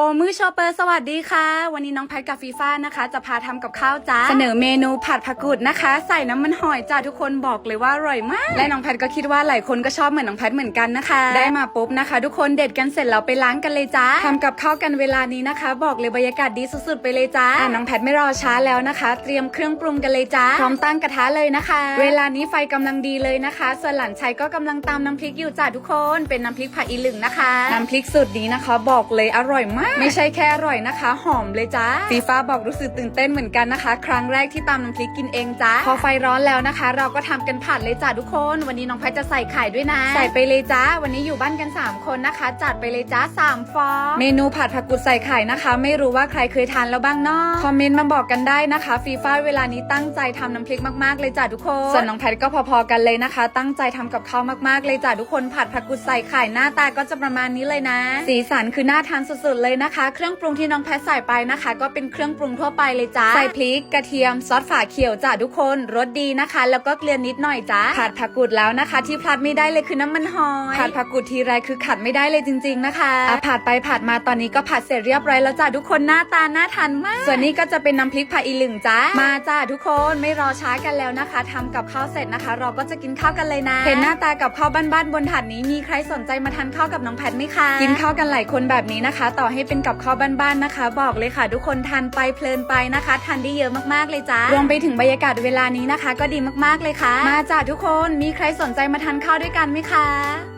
โอมือชอปเปอร์สวัสดีค่ะ วันนี้น้องแพทกับฟีฟ่านะคะ จะพาทำกับข้าวจ้าเสนอเมนูผัดผักกุดนะคะ ใส่น้ำมันหอยจ้าทุกคนบอกเลยว่าอร่อยมาก และน้องแพทก็คิดว่าหลายคนก็ชอบเหมือนน้องแพทเหมือนกันนะคะ ได้มาปุ๊บนะคะ ทุกคนเด็ดกันเสร็จแล้วไปล้างกันเลยจ้าทำกับข้าวกันเวลานี้นะคะ บอกเลยบรรยากาศดีสุดๆไปเลยจ้าอะน้องแพทไม่รอช้าแล้วนะคะ เตรียมเครื่องปรุงกันเลยจ้าพร้อมตั้งกระทะเลยนะคะ เวลานี้ไฟกำลังดีเลยนะคะ ส่วนหลานชัยก็กำลังตามน้ำพริกอยู่จ้าทุกคน เป็นน้ำพริกผัดอีหลึงนะคะ น้ำพริกสูตรนี้นะคะ บอกเลยอร่อยมากไม่ใช่แค่อร่อยนะคะ หอมเลยจ้าฟีฟ้าบอกรู้สึกตื่นเต้นเหมือนกันนะคะ ครั้งแรกที่ตามน้ำพริกกินเองจ้าพอไฟร้อนแล้วนะคะ เราก็ทำกันผัดเลยจ้าทุกคน วันนี้น้องแพทจะใส่ไข่ด้วยนะ ใส่ไปเลยจ้าวันนี้อยู่บ้านกัน 3 คนนะคะ จัดไปเลยจ้าสามฟองเมนูผัดผักกุดใส่ไข่นะคะ ไม่รู้ว่าใครเคยทานแล้วบ้างเนาะคอมเมนต์มาบอกกันได้นะคะ ฟีฟ้าเวลานี้ตั้งใจทำน้ำพริกมากๆเลยจ้าทุกคนส่วนน้องแพทก็พอๆกันเลยนะคะ ตั้งใจทำกับข้าวมากๆเลยจ้าทุกคนผัดผักกุดใส่ไข่หน้าตาก็จะประมาณนี้เลยนะ สีสันคือน่าทานสุดๆเลยนะคะ เครื่องปรุงที่น้องแพทใส่ไปนะคะ ก็เป็นเครื่องปรุงทั่วไปเลยจ้าใส่พริกกระเทียมซอสฝาเขียวจ้าทุกคนรสดีนะคะ แล้วก็เกลือนิดหน่อยจ้าผัดผักกุดแล้วนะคะ ที่พลาดไม่ได้เลยคือน้ำมันหอยผัดผักกุดทีไรคือขัดไม่ได้เลยจริง ๆนะคะอะผัดไปผัดมาตอนนี้ก็ผัดเสร็จเรียบร้อยแล้วจ้าทุกคนหน้าตาน่าทานมาก ส่วนนี้ก็จะเป็นน้ำพริกผัดอีหลึงจ้ามาจ้าทุกคนไม่รอช้ากันแล้วนะคะทำกับข้าวเสร็จนะคะ เราก็จะกินข้าวกันเลยนะเห็นหน้าตากับข้าวบ้านๆบนถาดนี้มีใครสนใจมาทานข้าวกับน้องแพทไหมคะกินข้าวกันหลายคนแบบนี้นะคะ ต่อให้เป็นกับข้าวบ้านๆนะคะ บอกเลยค่ะ ทุกคนทานไปเพลินไปนะคะทานได้เยอะมากๆเลยจ้ารวมไปถึงบรรยากาศเวลานี้นะคะ ก็ดีมากๆเลยค่ะ มาจ้าทุกคนมีใครสนใจมาทานข้าวด้วยกันไหมคะ